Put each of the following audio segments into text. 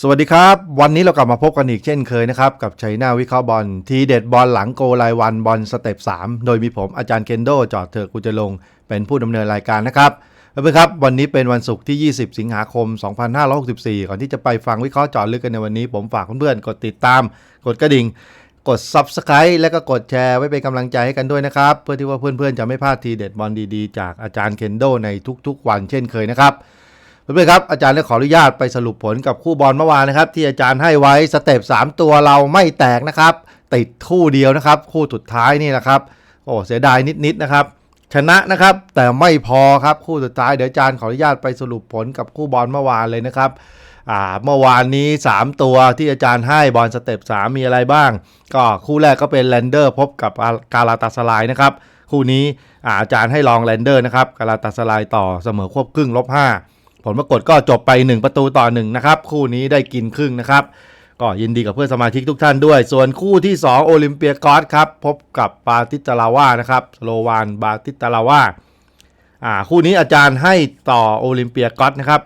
สวัสดีครับ วันนี้เรากลับมาพบกันอีกเช่นเคยนะครับ กับชัยนาวิเคราะห์บอลทีเด็ดบอลหลังโกรายวันบอลสเต็ป3 โดยมีผมอาจารย์เคนโดจอดเถอกูจะลง เป็นผู้ดำเนินรายการนะครับเพื่อนครับ วันนี้เป็นวันศุกร์ที่ 20 สิงหาคม 2564 ก่อนที่จะไปฟังวิเคราะห์จอดลึกกันในวันนี้ ผมฝากเพื่อนๆกดติดตาม กดกระดิ่ง กด Subscribe และก็กดแชร์ไว้เป็นกำลังใจให้กันด้วยนะครับเพื่อที่ว่าเพื่อนๆจะไม่พลาดทีเด็ดบอลดีๆ จากอาจารย์เคนโดในทุกๆ วันเช่นเคยนะครับ เพื่อนๆครับอาจารย์ได้ขออนุญาตไปสรุปผลกับคู่บอลเมื่อวานนะครับ ที่อาจารย์ให้ไว้สเต็ป3ตัวเราไม่แตกนะครับ ติดคู่เดียวนะครับ คู่สุดท้ายนี่นะครับ โอ้เสียดายนิดๆนะครับ ชนะนะครับ แต่ไม่พอครับคู่สุดท้ายเดี๋ยวอาจารย์ขออนุญาตไปสรุปผลกับคู่บอลเมื่อวานเลยนะครับอ่าเมื่อวานนี้ 3 ตัวที่อาจารย์ให้บอลสเต็ป3มีอะไรบ้าง ก็คู่แรกก็เป็นแลนเดอร์พบกับกาลาตาสลายนะครับ คู่นี้อาจารย์ให้ลองแลนเดอร์นะครับกาลาตาสลายต่อเสมอควบครึ่งลบ5 ผลปรากฏก็จบไป 1 ประตูต่อ1นะครับ คู่นี้ได้กินครึ่งนะครับ ก็ยินดีกับเพื่อนสมาชิกทุกท่านด้วย ส่วนคู่ที่ 2 โอลิมเปียกอสครับ พบกับบาติตาลาวานะครับสโลวานบาติตาลาวาอ่าคู่นี้อาจารย์ให้ต่อโอลิมเปียกอสนะครับ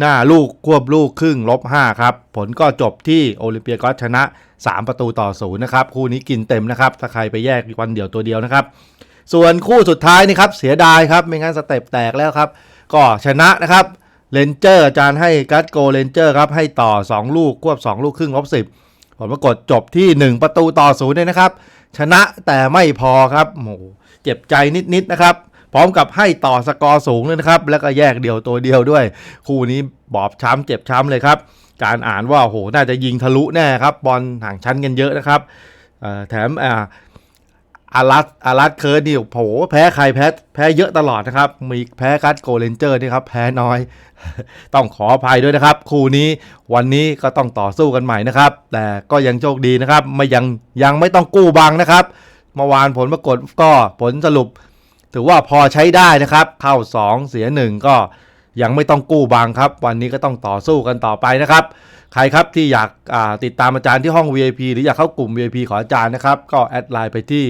หน้าลูกควบลูกครึ่งลบ5ครับ ผลก็จบที่โอลิมเปียกอสชนะ 3 ประตูต่อศูนย์นะครับ คู่นี้กินเต็มนะครับ ถ้าใครไปแยกวันเดียวตัวเดียวนะครับ ส่วนคู่สุดท้ายนี่ครับเสียดายครับไม่งั้นสเต็ปแตกแล้วครับ ก็ชนะนะครับ เลนเจอร์อาจารย์ให้กัตโกเลนเจอร์ครับให้ต่อ 2 ลูกควบ 2 ลูกครึ่งลบสิบผลปรากฏจบที่ 1 ประตูต่อศูนย์เลยนะครับ ชนะแต่ไม่พอครับโหเจ็บใจนิดๆนะครับ พร้อมกับให้ต่อสกอร์สูงเลยนะครับ แล้วก็แยกเดียวตัวเดียวด้วย คู่นี้บอบช้ำเจ็บช้ำเลยครับ การอ่านว่าโหน่าจะยิงทะลุแน่ครับบอลห่างชั้นกันเยอะนะครับแถมอ่า อารัสอารัสเคิร์ดนี่โอ้โหแพ้ใครแพ้แพ้เยอะตลอดนะครับ มีแพ้คัดโกเลนเจอร์นี่ครับ แพ้น้อย ต้องขออภัยด้วยนะครับ คู่นี้วันนี้ก็ต้องต่อสู้กันใหม่นะครับ แต่ก็ยังโชคดีนะครับ ไม่ยังยังไม่ต้องกู้บังนะครับเมื่อวานผลปรากฏก็ผลสรุป ถือว่าพอใช้ได้นะครับ เข้า 2 เสีย 1 ก็ยังไม่ต้องกู้บังครับ วันนี้ก็ต้องต่อสู้กันต่อไปนะครับ ใครครับที่อยากาติดตามอาจารย์ที่ห้อง VIP หรืออยากเข้ากลุ่ม VIP ของอาจารย์นะครับ ก็แอดไลน์ไปที่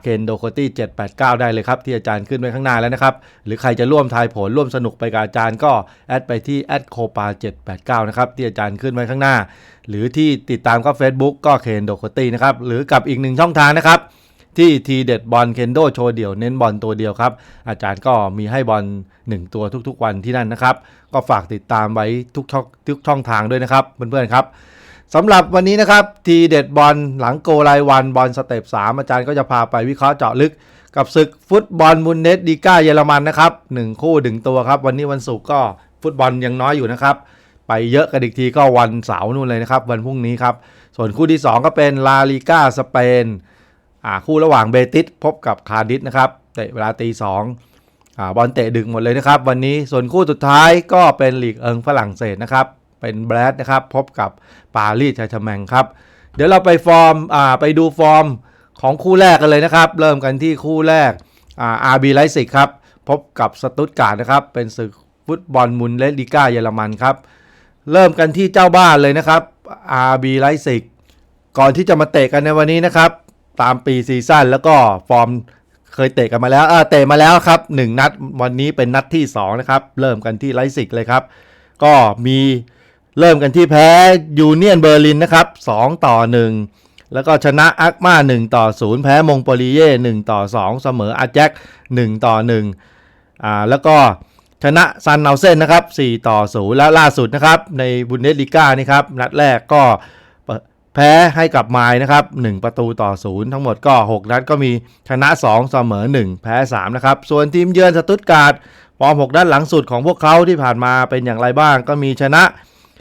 เคนโดโคตี้789 ได้เลยครับ ที่อาจารย์ขึ้นไว้ข้างหน้าแล้วนะครับ หรือใครจะร่วมทายผลร่วมสนุกไปกับอาจารย์ก็แอดไปที่แอดโคปา789 นะครับ ที่อาจารย์ขึ้นไว้ข้างหน้า หรือที่ติดตามก็ Facebook ก็เคนโดโคตี้นะครับ หรือกับอีกหนึ่งช่องทางนะครับ ที่ทีเด็ดบอลเคนโดโชว์เดี่ยวเน้นบอลตัวเดียวครับ อาจารย์ก็มีให้บอล1 ตัวทุกๆวันที่นั่นนะครับ ก็ฝากติดตามไว้ทุกช่องทุกช่องทางด้วยนะครับเพื่อนๆครับสำหรับวันนี้นะครับทีเด็ดบอลหลังโกรายวันบอลสเต็ป3อาจารย์ก็จะพาไปวิเคราะห์เจาะลึกกับศึกฟุตบอลบุนเดสดีกาเยอรมันนะครับหนึ่งคู่ดึงตัวครับ วันนี้วันศุกร์ก็ฟุตบอลยังน้อยอยู่นะครับ ไปเยอะกันอีกทีก็วันเสาร์นู่นเลยนะครับ วันพรุ่งนี้ครับ ส่วนคู่ที่ 2 ก็เป็นลาลิก้าสเปน คู่ระหว่างเบติสพบกับคาร์ดิสนะครับเตะเวลาตีสองบอลเตะดึงหมดเลยนะครับ วันนี้ส่วนคู่สุดท้ายก็เป็นลีกเอิงฝรั่งเศสนะครับ เป็นแบรดนะครับพบกับปารีสแชร์แชร์แมงครับ เดี๋ยวเราไปฟอร์มไปดูฟอร์มของคู่แรกกันเลยนะครับ เริ่มกันที่คู่แรกอาร์บีไลซิกครับพบกับสตุตการ์ดนะครับเป็นศึกฟุตบอลมุนเลสลิก้าเยอรมันครับเริ่มกันที่เจ้าบ้านเลยนะครับอาร์บีไลซิกก่อนที่จะมาเตะกันในวันนี้นะครับ ตามปีซีซั่นแล้วก็ฟอร์มเคยเตะกันมาแล้วเออเตะมาแล้วครับ 1 นัดวันนี้เป็นนัดที่ 2 นะครับ เริ่มกันที่ไลซิกเลยครับ ก็มีเริ่มกันที่แพ้ยูเนียนเบอร์ลินนะครับ 2 ต่อ 1 แล้วก็ชนะอักมา 1 ต่อ 0 แพ้มงโปลีเย่1ต่อ 2 เสมออาแจ็ค1ต่อ1อ่าแล้วก็ชนะซันเนาเซนนะครับ 4 ต่อ 0 และล่าสุดนะครับ ในบุนเดสลิก้านี่ครับ นัดแรกก็ แพ้ให้กับไมล์นะครับ1ประตูต่อ 0 ทั้งหมดก็ 6 นัดก็มีชนะ 2 เสมอ 1 แพ้ 3 นะครับ ส่วนทีมเยือนสตุตการ์ดฟอร์ม6นัดหลังสุดของพวกเขาที่ผ่านมาเป็นอย่างไรบ้าง ก็มีชนะ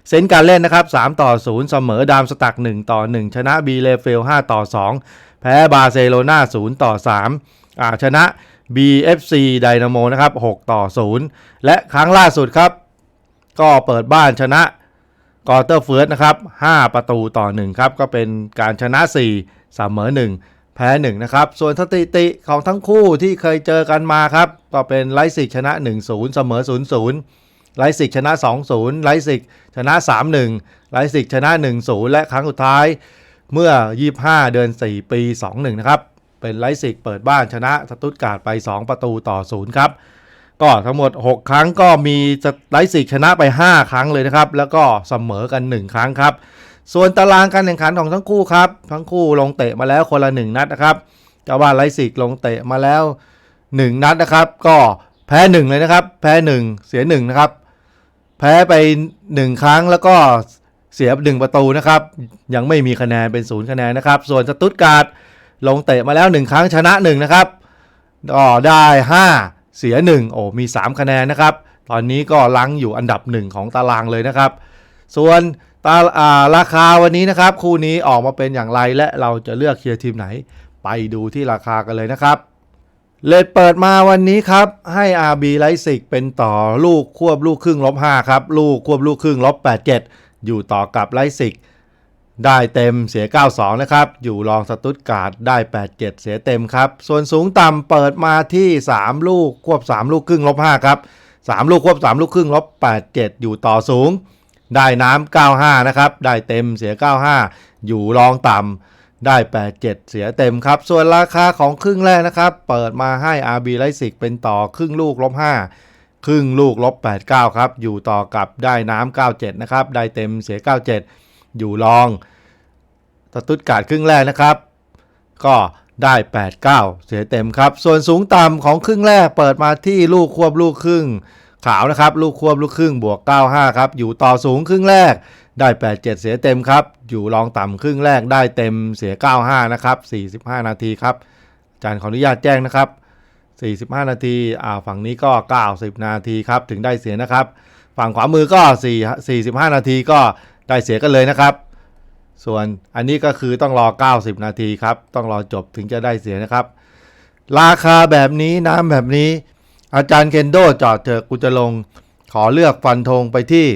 เซนต์การเล่นนะครับ3ต่อ 0 เสมอดามสตัก 1 ต่อ 1 ชนะบีเลเฟล 5 ต่อ 2 แพ้บาร์เซโลนา0ต่อ3อ่าชนะ BFC ไดนาโมนะครับ6ต่อ 0 และครั้งล่าสุดครับ ก็เปิดบ้านชนะ กอเตอร์เฟิร์สนะครับ5ประตูต่อ1ครับก็เป็นการชนะ 4 เสมอ 1 แพ้ 1 นะครับ ส่วนสถิติของทั้งคู่ที่เคยเจอกันมาครับ ก็เป็นไลซิกชนะ 1-0 เสมอ 0-0 ไลซิกชนะ 2-0 ไลซิกชนะ 3-1 ไลซิกชนะ 1-0 และครั้งสุดท้ายเมื่อ 25 เดือน 4 ปี 2-1 นะครับ เป็นไลซิกเปิดบ้านชนะสตุตการ์ดไป 2 ประตูต่อ 0 ครับ ก็ทั้งหมด 6 ครั้งก็มีไลฟ์สิกชนะไป 5 ครั้งเลยนะครับ แล้วก็เสมอกัน 1 ครั้งครับ ส่วนตารางการแข่งขันของทั้งคู่ครับ ทั้งคู่ลงเตะมาแล้วคนละ 1 นัดนะครับเจ้าบ้านไลฟ์สิกลงเตะมาแล้ว 1 นัดนะครับ ก็แพ้ 1 เลยนะครับ แพ้ 1 เสีย 1 นะครับ แพ้ไป 1 ครั้งแล้วก็เสีย1ประตูนะครับ ยังไม่มีคะแนนเป็นศูนย์คะแนนนะครับ ส่วนสตุตการ์ดลงเตะมาแล้ว 1 ครั้งชนะ1นะครับก็ได้ 5 เสีย 1 โอ้มี 3 คะแนนนะครับ ตอนนี้ก็ลังอยู่อันดับ 1 ของตารางเลยนะครับ ส่วนตาาราคาวันนี้นะครับ คู่นี้ออกมาเป็นอย่างไรและเราจะเลือกเชียร์ทีมไหน ไปดูที่ราคากันเลยนะครับเลดเปิดมาวันนี้ครับ ให้ RB ไลซิกเป็นต่อลูกควบลูกครึ่งลบ5ครับ ลูกควบลูกครึ่งลบ87 อยู่ต่อกับไลซิก ได้เต็มเสีย 92 นะครับ อยู่รองสตุตการ์ดได้ 87 เสียเต็มครับ ส่วนสูงต่ำเปิดมาที่ 3 ลูกควบ 3 ลูกครึ่งลบ5ครับ 3 ลูกควบ 3 ลูกครึ่งลบ87 อยู่ต่อสูง ได้น้ำ95 นะครับ ได้เต็มเสีย 95 อยู่รองต่ำได้ 87 เสียเต็มครับ ส่วนราคาของครึ่งแรกนะครับ เปิดมาให้ RB ไลซิกเป็นต่อครึ่งลูกลบ5ครึ่งลูกลบ89 ครับ อยู่ต่อกับได้น้ำ97 นะครับ ได้เต็มเสีย 97 อยู่รอง สตุตการ์ดครึ่งแรกนะครับ ก็ได้ 89 เสียเต็มครับ ส่วนสูงต่ำของครึ่งแรกเปิดมาที่ลูกควบลูกครึ่งขาวนะครับ ลูกควบลูกครึ่งบวก 95 ครับ อยู่ต่อสูงครึ่งแรกได้ 87 เสียเต็มครับ อยู่รองต่ำครึ่งแรกได้เต็มเสีย 95 นะครับ 45 นาทีครับอาจารย์ขออนุญาตแจ้งนะครับ 45 นาทีอ่าฝั่งนี้ก็ 90 นาทีครับ ถึงได้เสียนะครับ ฝั่งขวามือก็ 4 45 นาทีก็ได้เสียกันเลยนะครับ ส่วนอันนี้ก็คือต้องรอ 90 นาทีครับ ต้องรอจบถึงจะได้เสียนะครับ ราคาแบบนี้น้ำแบบนี้ อาจารย์เคนโดจอดเถอะกูจะลง ขอเลือกฟันธงไปที่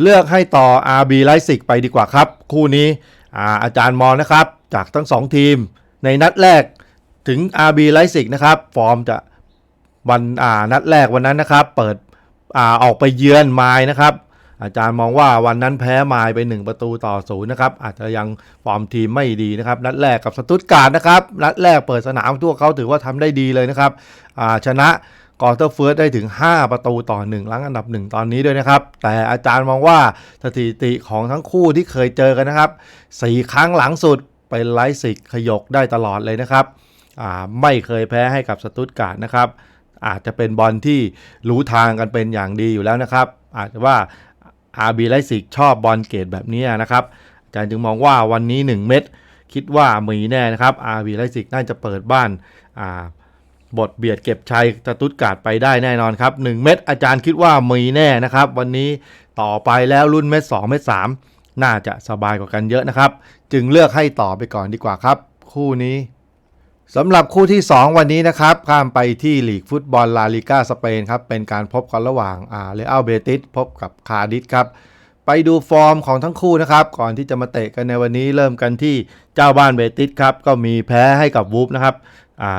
เลือกให้ต่อ RB ไลซิกไปดีกว่าครับ คู่นี้อาอาจารย์มองนะครับ จากทั้ง 2 ทีม ในนัดแรกถึง RB ไลซิกนะครับ ฟอร์มจะวันอ่านัดแรกวันนั้นนะครับ เปิดอ่าออกไปเยือนไม้นะครับ อาจารย์มองว่าวันนั้นแพ้ไม้ไป 1 ประตูต่อศูนย์นะครับ อาจจะยังฟอร์มทีมไม่ดีนะครับ นัดแรกกับสตุตการ์ดนะครับ นัดแรกเปิดสนามทั่วเขาถือว่าทำได้ดีเลยนะครับชนะกอร์เตอร์เฟิร์สได้ถึง 5 ประตูต่อ1หลังอันดับ 1 ตอนนี้ด้วยนะครับ แต่อาจารย์มองว่าสถิติของทั้งคู่ที่เคยเจอกันนะครับ 4 ครั้งหลังสุดเป็นไลฟ์สิกขยกได้ตลอดเลยนะครับไม่เคยแพ้ให้กับสตุตการ์ดนะครับ อาจจะเป็นบอลที่รู้ทางกันเป็นอย่างดีอยู่แล้วนะครับ อาจจะว่า RB ไลซิกชอบบอลเกตแบบนี้นะครับอาจารย์จึงมองว่าวันนี้ 1 เม็ดคิดว่ามีแน่นะครับ RB ไลซิกน่าจะเปิดบ้านาบทเบียดเก็บชัยสตุตกาดไปได้แน่นอนครับ 1 เม็ดอาจารย์คิดว่ามีแน่นะครับ วันนี้ต่อไปแล้วรุ่นเม็ด2เม็ด3น่าจะสบายกว่ากันเยอะนะครับ จึงเลือกให้ต่อไปก่อนดีกว่าครับ คู่นี้ สำหรับคู่ที่ 2 วันนี้นะครับข้ามไปที่ลีกฟุตบอลลาลิกาสเปนครับ เป็นการพบกันระหว่างอาเรอัลเบติสพบกับคาร์ดิสครับ ไปดูฟอร์มของทั้งคู่นะครับ ก่อนที่จะมาเตะกันในวันนี้เริ่มกันที่เจ้าบ้านเบติสครับ ก็มีแพ้ให้กับวูฟนะครับ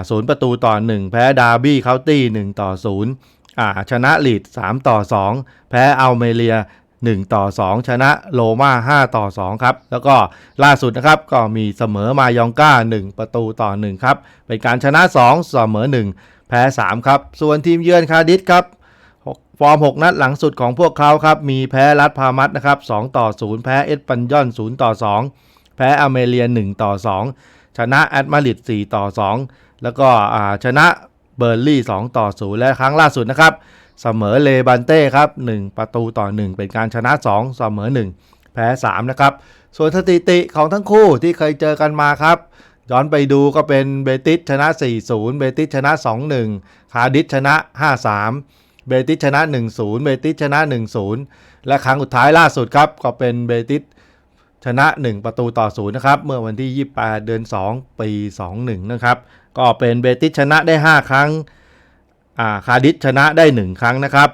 ศูนย์ประตูต่อ 1 แพ้ดาร์บี้เคาน์ตี้1ต่อ0อ่าชนะลีด3ต่อ 2 แพ้อัลเมเรีย 1 ต่อ 2 ชนะโลมา 5 ต่อ 2 ครับ แล้วก็ล่าสุดนะครับก็มีเสมอมายองก้า 1 ประตูต่อ 1 ครับ เป็นการชนะ 2 เสมอ 1 แพ้ 3 ครับ ส่วนทีมเยือนคาร์ดิสครับฟอร์ม 6 นัดหลังสุดของพวกเขาครับ มีแพ้รัดพามัสนะครับ2ต่อ 0 แพ้เอสปันยอน 0 ต่อ 2 แพ้อเมเรีย 1 ต่อ 2 ชนะแอตมาริด4ต่อ 2 แล้วก็ชนะเบอร์ลี่ 2 ต่อ 0 และครั้งล่าสุดนะครับ เสมอเลบันเต้ครับ 1 ประตูต่อ 1 เป็นการชนะ 2 เสมอ 1 แพ้ 3 นะครับ ส่วนสถิติของทั้งคู่ที่เคยเจอกันมาครับ ย้อนไปดูก็เป็นเบติสชนะ 4-0 เบติสชนะ 2-1 คาดิสชนะ 5-3 เบติสชนะ 1-0 เบติสชนะ 1-0 และครั้งสุดท้ายล่าสุดครับ ก็เป็นเบติสชนะ 1 ประตูต่อ0นะครับ เมื่อวันที่ 28 เดือน 2 ปี 21 นะครับ ก็เป็นเบติสชนะได้ 5 ครั้ง คาดิสชนะได้ 1 ครั้งนะครับ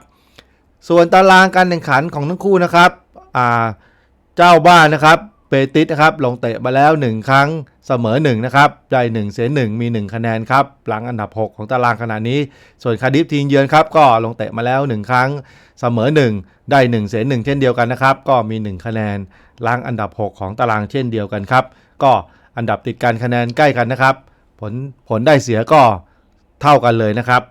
ส่วนตารางการแข่งขันของทั้งคู่นะครับเจ้าบ้านนะครับเบติสนะครับลงเตะมาแล้ว 1 ครั้งเสมอ1นะครับได้1เสีย1มี 1 คะแนนครับหลังอันดับ 6 ของตารางขณะนี้ ส่วนคาดิฟทีมเยือนครับก็ลงเตะมาแล้ว 1 ครั้งเสมอ 1 ได้ 1 เสีย1เช่นเดียวกันนะครับก็มี 1 คะแนนหลังอันดับ 6 ของตารางเช่นเดียวกันครับก็อันดับติดกันคะแนนใกล้กันนะครับ ผลผลได้เสียก็เท่ากันเลยนะครับ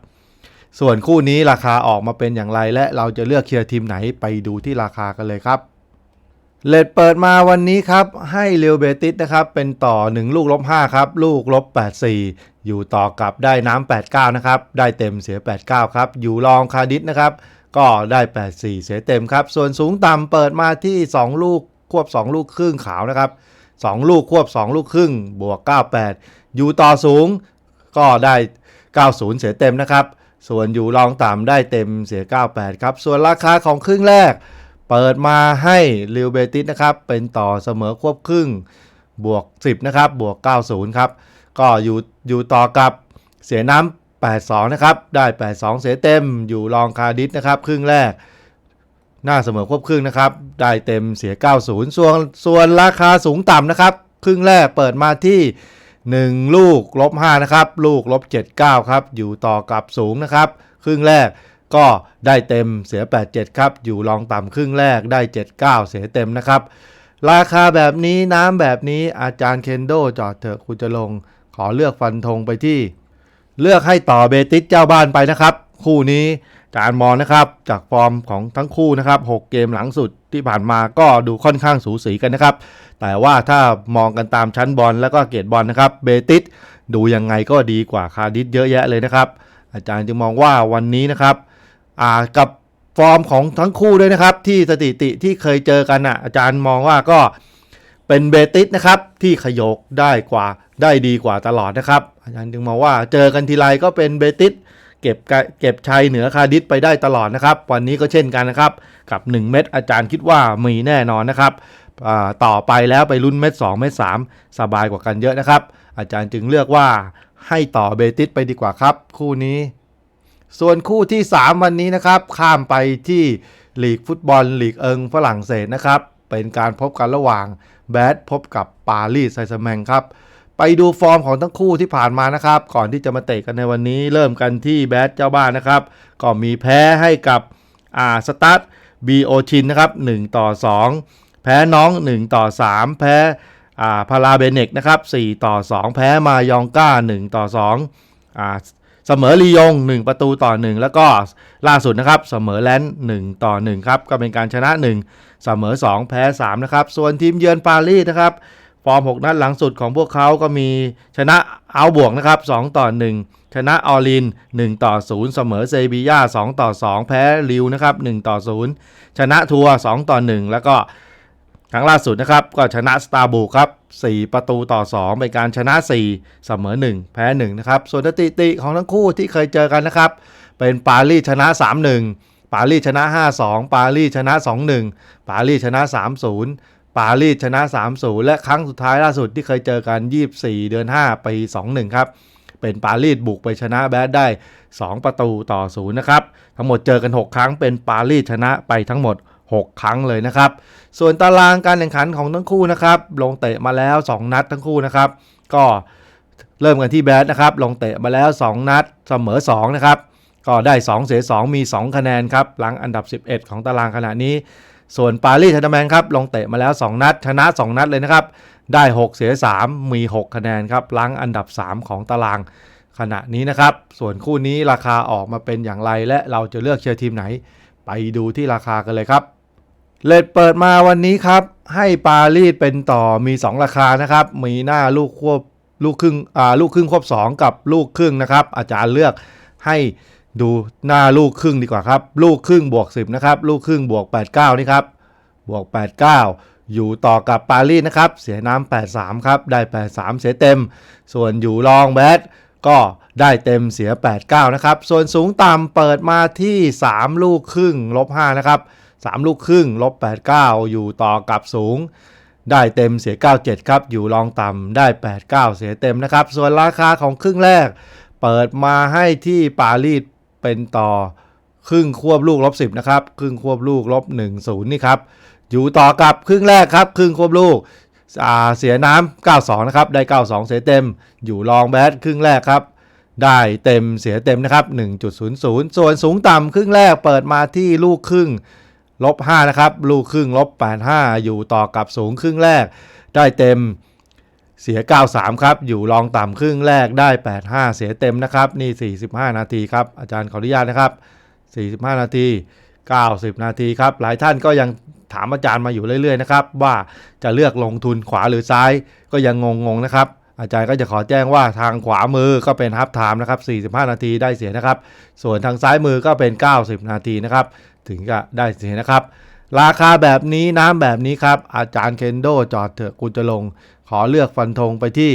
ส่วนคู่นี้ราคาออกมาเป็นอย่างไร และเราจะเลือกเชียร์ทีมไหนไปดูที่ราคากันเลยครับเลดเปิดมาวันนี้ครับ ให้เรอัลเบติสนะครับ เป็นต่อ 1 ลูกลบ5ครับ ลูกลบ 84 อยู่ต่อกับได้น้ำ89 นะครับ ได้เต็มเสีย 89 ครับ อยู่รองคาร์ดิสนะครับ ก็ได้ 84 เสียเต็มครับ ส่วนสูงต่ำเปิดมาที่ 2 ลูกควบ 2 ลูกครึ่งขาวนะครับ 2 ลูกควบ 2 ลูกครึ่งบวก 98 อยู่ต่อสูงก็ได้ 90 เสียเต็มนะครับ ส่วนอยู่รองต่ำได้เต็มเสีย 98 ครับ ส่วนราคาของครึ่งแรก เปิดมาให้ลิวเบติสนะครับ เป็นต่อเสมอควบครึ่ง บวก 10 นะครับ บวก 90 ครับ ก็อยู่อยู่ต่อกับเสียน้ำ82 นะครับ ได้ 82 เสียเต็ม อยู่รองคาร์ดิสนะครับ ครึ่งแรก หน้าเสมอควบครึ่งนะครับ ได้เต็มเสีย 90 ส่วนส่วนราคาสูงต่ำนะครับ ครึ่งแรกเปิดมาที่ 1 ลูกลบ5นะครับลูกลบ79ครับอยู่ต่อกับสูงนะครับครึ่งแรกก็ได้เต็มเสีย 87 ครับ อยู่รองต่ำครึ่งแรกได้ 79 เสียเต็มนะครับ ราคาแบบนี้น้ำแบบนี้อาจารย์เคนโดจอดเถอะคุณจะลง ขอเลือกฟันธงไปที่ เลือกให้ต่อเบติสเจ้าบ้านไปนะครับ คู่นี้การมองนะครับจากฟอร์มของทั้งคู่นะครับ 6 เกมหลังสุด ที่ผ่านมาก็ดูค่อนข้างสูสีกันนะครับ แต่ว่าถ้ามองกันตามชั้นบอลแล้วก็เกรดบอลนะครับ เบติสดูยังไงก็ดีกว่าคาดิสเยอะแยะเลยนะครับ อาจารย์จึงมองว่าวันนี้นะครับอ่ากับฟอร์มของทั้งคู่ด้วยนะครับ ที่สถิติที่เคยเจอกันอะอาจารย์มองว่าก็เป็นเบติสนะครับที่ขยกได้กว่าได้ดีกว่าตลอดนะครับ อาจารย์จึงมองว่าเจอกันทีไรก็เป็นเบติส เก็บเก็บชัยเหนือคาร์ดิสไปได้ตลอดนะครับ วันนี้ก็เช่นกันนะครับ กับ 1 เม็ดอาจารย์คิดว่ามีแน่นอนนะครับต่อไปแล้วไปลุ้นเม็ด2เม็ด3สบายกว่ากันเยอะนะครับ อาจารย์จึงเลือกว่าให้ต่อเบติสไปดีกว่าครับ คู่นี้ ส่วนคู่ที่ 3 วันนี้นะครับ ข้ามไปที่ลีกฟุตบอลลีกเอิงฝรั่งเศสนะครับ เป็นการพบกันระหว่างแบดพบกับปารีสไซต์แมงครับ ไปดูฟอร์มของทั้งคู่ที่ผ่านมานะครับ ก่อนที่จะมาเตะกันในวันนี้ เริ่มกันที่แบดเจ้าบ้านนะครับ ก็มีแพ้ให้กับอ่าสตาร์ทบีโอชินนะครับ1ต่อ 2 แพ้น้อง 1 ต่อ 3 แพ้อ่าพาราเบเนกนะครับ4ต่อ 2 แพ้มายองก้า 1 ต่อ2อ่าเสมอลียง 1 ประตูต่อ 1 แล้วก็ล่าสุดนะครับเสมอแลนด์1ต่อ1ครับก็เป็นการชนะ 1 เสมอ 2 แพ้ 3 นะครับ ส่วนทีมเยือนปารีสนะครับ ร์ม 6 นัดหลังสุดของพวกเขาก็มีชนะเอาบวกนะครับ 2 ต่อ 1 ชนะออลิน 1 ต่อ 0 เสมอเซบีย่า 2 ต่อ 2 แพ้ริวนะครับ 1 ต่อ 0 ชนะทัวร์ 2 ต่อ 1 แล้วก็ครั้งล่าสุดนะครับ ก็ชนะสตาร์บูครับ 4 ประตูต่อ 2 เป็นการชนะ 4 เสมอ 1 แพ้ 1 นะครับ ส่วนสถิติของทั้งคู่ที่เคยเจอกันนะครับ เป็นปารีสชนะ 3-1ปารีสชนะ 5-2 ปารีสชนะ 2-1 ปารีสชนะ 3-0 ปารีสชนะ 3-0 และครั้งสุดท้ายล่าสุดที่เคยเจอกัน 24 เดือน 5 ปี 2-1 ครับ เป็นปารีสบุกไปชนะแบดได้ 2 ประตูต่อ 0 นะครับ ทั้งหมดเจอกัน 6 ครั้งเป็นปารีสชนะไปทั้งหมด 6 ครั้งเลยนะครับ ส่วนตารางการแข่งขันของทั้งคู่นะครับ ลงเตะมาแล้ว 2 นัดทั้งคู่นะครับ ก็เริ่มกันที่แบดนะครับ ลงเตะมาแล้ว 2 นัดเสมอ 2 นะครับ ก็ได้ 2 เสีย 2 มี 2 คะแนนครับหลังอันดับ 11 ของตารางขณะนี้ ส่วนปารีสแซงต์แร์แมงครับลงเตะมาแล้ว 2 นัด ชนะ 2 นัดเลยนะครับ ได้ 6 เสีย 3 มี 6 คะแนนครับลังอันดับ 3 ของตารางขณะนี้นะครับ ส่วนคู่นี้ราคาออกมาเป็นอย่างไร และเราจะเลือกเชียร์ทีมไหน ไปดูที่ราคากันเลยครับ เลดเปิดมาวันนี้ครับ ให้ปารีสเป็นต่อมี 2 ราคานะครับ มีหน้าลูกควบลูกครึ่งอ่าลูกครึ่งควบ 2 กับลูกครึ่งนะครับ อาจารย์เลือกให้ ดูหน้าลูกครึ่งดีกว่าครับ ลูกครึ่งบวก 10 นะครับ ลูกครึ่งบวก 89 นี่ครับ บวก 89 อยู่ต่อกับปารีสนะครับ เสียน้ำ83 ครับ ได้ 83 เสียเต็ม ส่วนอยู่รองแบดก็ได้เต็มเสีย 89 นะครับ ส่วนสูงต่ำเปิดมาที่ 3 ลูกครึ่งลบ 5 นะครับ 3 ลูกครึ่งลบ 89 อยู่ต่อกับสูง ได้เต็มเสีย 97 ครับ อยู่รองต่ำได้ 89 เสียเต็มนะครับ ส่วนราคาของครึ่งแรก เปิดมาให้ที่ปารีส เป็นต่อครึ่งควบลูกลบ10นะครับครึ่งควบลูกลบ10นี่ครับอยู่ต่อกับครึ่งแรกครับ ครึ่งควบลูกเสียน้ำ92 นะครับ ได้ 92 เสียเต็ม อยู่รองแบดครึ่งแรกครับ ได้เต็มเสียเต็มนะครับ 1.00 ส่วนสูงต่ำครึ่งแรกเปิดมาที่ลูกครึ่งลบ5นะครับ ลูกครึ่งลบ85 อยู่ต่อกับสูงครึ่งแรก ได้เต็ม เสีย 93 ครับ อยู่รองต่ำครึ่งแรกได้ 85 เสียเต็มนะครับ นี่ 45 นาทีครับ อาจารย์ขออนุญาตนะครับ 45 นาที 90 นาทีครับ หลายท่านก็ยังถามอาจารย์มาอยู่เรื่อยๆนะครับ ว่าจะเลือกลงทุนขวาหรือซ้ายก็ยังงงๆนะครับ อาจารย์ก็จะขอแจ้งว่าทางขวามือก็เป็นฮับไทม์นะครับ 45 นาทีได้เสียนะครับ ส่วนทางซ้ายมือก็เป็น 90 นาทีนะครับ ถึงจะได้เสียนะครับ ราคาแบบนี้น้ำแบบนี้ครับ อาจารย์เคนโดจอดเถอะกูจะลง ขอเลือกฟันธงไปที่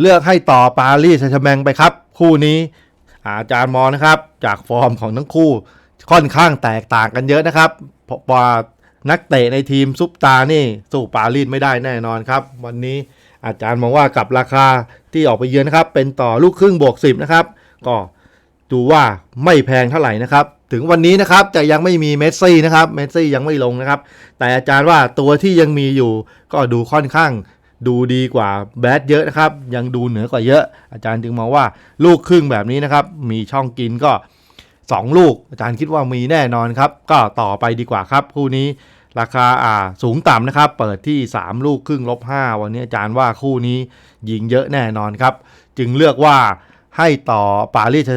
เลือกให้ต่อปารีสแซงแชแมงไปครับ คู่นี้ อาจารย์มอนะครับ จากฟอร์มของทั้งคู่ ค่อนข้างแตกต่างกันเยอะนะครับเพราะว่านักเตะในทีมซุปตานี่สู้ปารีสไม่ได้แน่นอนครับ วันนี้อาจารย์มองว่ากับราคาที่ออกไปเยือนนะครับ เป็นต่อลูกครึ่งบวก 10 นะครับ ก็ดูว่าไม่แพงเท่าไหร่นะครับ ถึงวันนี้นะครับจะยังไม่มีเมสซี่นะครับเมสซี่ยังไม่ลงนะครับ แต่อาจารย์ว่าตัวที่ยังมีอยู่ก็ดูค่อนข้างดูดีกว่าแบดเยอะนะครับ ยังดูเหนือกว่าเยอะ อาจารย์จึงมองว่าลูกครึ่งแบบนี้นะครับ มีช่องกินก็ 2 ลูก อาจารย์คิดว่ามีแน่นอนครับ ก็ต่อไปดีกว่าครับ คู่นี้ราคาอ่าสูงต่ำนะครับ เปิดที่ 3 ลูกครึ่งลบ5วันนี้อาจารย์ว่าคู่นี้ยิงเยอะแน่นอนครับ จึงเลือกว่าให้ต่อปารีส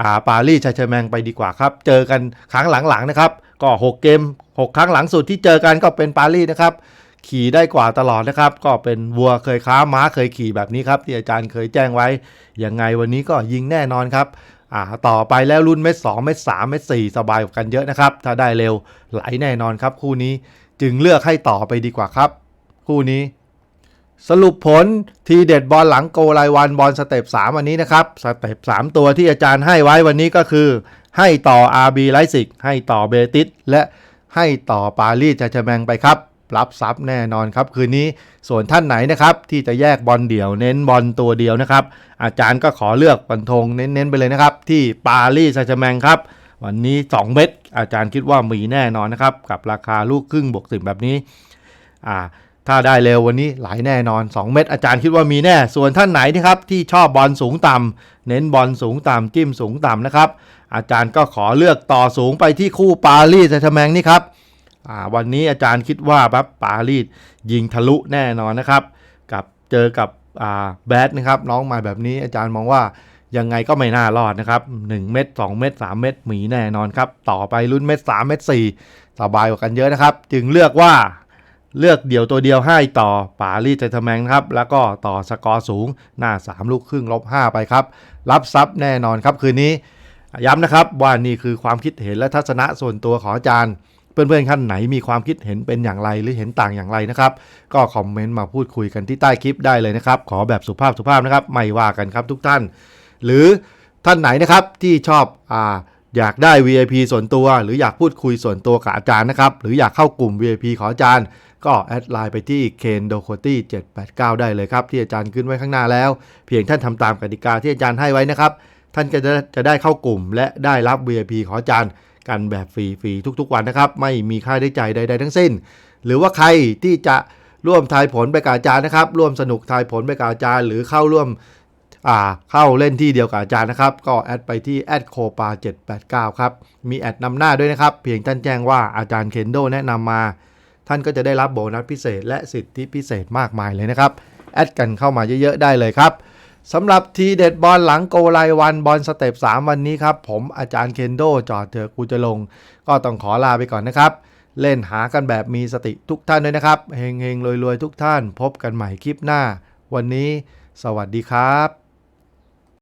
อ่าปารีสชัยชแมงไปดีกว่าครับ เจอกันครั้งหลังๆนะครับ ก็ 6 เกม 6 ครั้งหลังสุดที่เจอกันก็เป็นปารีสนะครับ ขี่ได้กว่าตลอดนะครับ ก็เป็นวัวเคยค้าม้าเคยขี่แบบนี้ครับ ที่อาจารย์เคยแจ้งไว้ยังไงวันนี้ก็ยิงแน่นอนครับอ่าต่อไปแล้วรุ่นเม็ด2เม็ด3เม็ด4สบายกันเยอะนะครับ ถ้าได้เร็วไหลแน่นอนครับ คู่นี้จึงเลือกให้ต่อไปดีกว่าครับ คู่นี้ สรุปผลทีเด็ดบอลหลังโกรายวันบอลสเต็ป3วันนี้นะครับ สเต็ป3ตัวที่อาจารย์ให้ไว้วันนี้ก็คือ ให้ต่อ RB ไลซิกให้ต่อเบติสและให้ต่อปารีสแซงต์แชแมงไปครับ รับทรัพย์แน่นอนครับ คืนนี้ส่วนท่านไหนนะครับ ที่จะแยกบอลเดี่ยวเน้นบอลตัวเดียวนะครับ อาจารย์ก็ขอเลือกฟันธงเน้นๆไปเลยนะครับ ที่ปารีสแซงต์แชแมงครับวันนี้ 2 เม็ดอาจารย์คิดว่ามีแน่นอนนะครับ กับราคาลูกครึ่งบวกสิบแบบนี้อ่า ถ้าได้เร็ววันนี้หลายแน่นอน 2 เม็ดอาจารย์คิดว่ามีแน่ ส่วนท่านไหนนะครับที่ชอบบอลสูงต่ำเน้นบอลสูงต่ำจิ้มสูงต่ำนะครับ อาจารย์ก็ขอเลือกต่อสูงไปที่คู่ปารีสแซงต์แมงนี่ครับวันนี้อาจารย์คิดว่าปั๊บปารีสยิงทะลุแน่นอนนะครับ กับเจอกับแบดนะครับน้องมาแบบนี้อาจารย์มองว่ายังไงก็ไม่น่ารอดนะครับ 1 เม็ด2เม็ด3เม็ดหมีแน่นอนครับ ต่อไปรุ่นเม็ด3เม็ด4สบายกว่ากันเยอะนะครับ จึงเลือกว่า เลือกเดี่ยวตัวเดียวให้ต่อปารีสแซงต์แชร์แมงนครับ แล้วก็ต่อสกอร์สูงหน้า 3 ลูกครึ่งลบ 5 ไปครับ รับทรัพย์แน่นอนครับคืนนี้ ย้ำนะครับว่านี่คือความคิดเห็นและทัศนะส่วนตัวของอาจารย์ เพื่อนๆท่านไหนมีความคิดเห็นเป็นอย่างไรหรือเห็นต่างอย่างไรนะครับ ก็คอมเมนต์มาพูดคุยกันที่ใต้คลิปได้เลยนะครับ ขอแบบสุภาพสุภาพนะครับไม่ว่ากันครับทุกท่าน หรือท่านไหนนะครับที่ชอบอ่าอยากได้ VIP ส่วนตัว หรืออยากพูดคุยส่วนตัวกับอาจารย์นะครับหรืออยากเข้ากลุ่ม VIP ของอาจารย์ ก็แอดไลน์ไปที่ k e n d o k o t y 789 ได้เลยครับ ที่อาจารย์ขึ้นไว้ข้างหน้าแล้ว เพียงท่านทำตามกติกาที่อาจารย์ให้ไว้นะครับ ท่านก็จะจะได้เข้ากลุ่ม และได้รับ VIP ของอาจารย์กันแบบฟรีๆทุกๆ วันนะครับ ไม่มีค่าใช้จ่ายใด ๆ ทั้งสิ้น หรือว่าใครที่จะร่วมทายผลไปกับอาจารย์นะครับ ร่วมสนุกทายผลไปกับอาจารย์ หรือเข้าร่วมอ่าเข้าเล่นที่เดียวกับอาจารย์นะครับ ก็แอดไปที่แอดโคปา789 ครับ มีแอดนำหน้าด้วยนะครับ เพียงท่านแจ้งว่าอาจารย์เคนโดแนะนำมา ท่านก็จะได้รับโบนัสพิเศษ และสิทธิพิเศษมากมายเลยนะครับ แอดกันเข้ามาเยอะๆได้เลยครับสำหรับทีเด็ดบอลหลังโกไลวันบอลสเต็ป3วันนี้ครับ ผมอาจารย์เคนโดจอดเถอกูจะลง ก็ต้องขอลาไปก่อนนะครับ เล่นหากันแบบมีสติทุกท่านด้วยนะครับเฮงๆรวยๆทุกท่าน พบกันใหม่คลิปหน้า วันนี้ สวัสดีครับ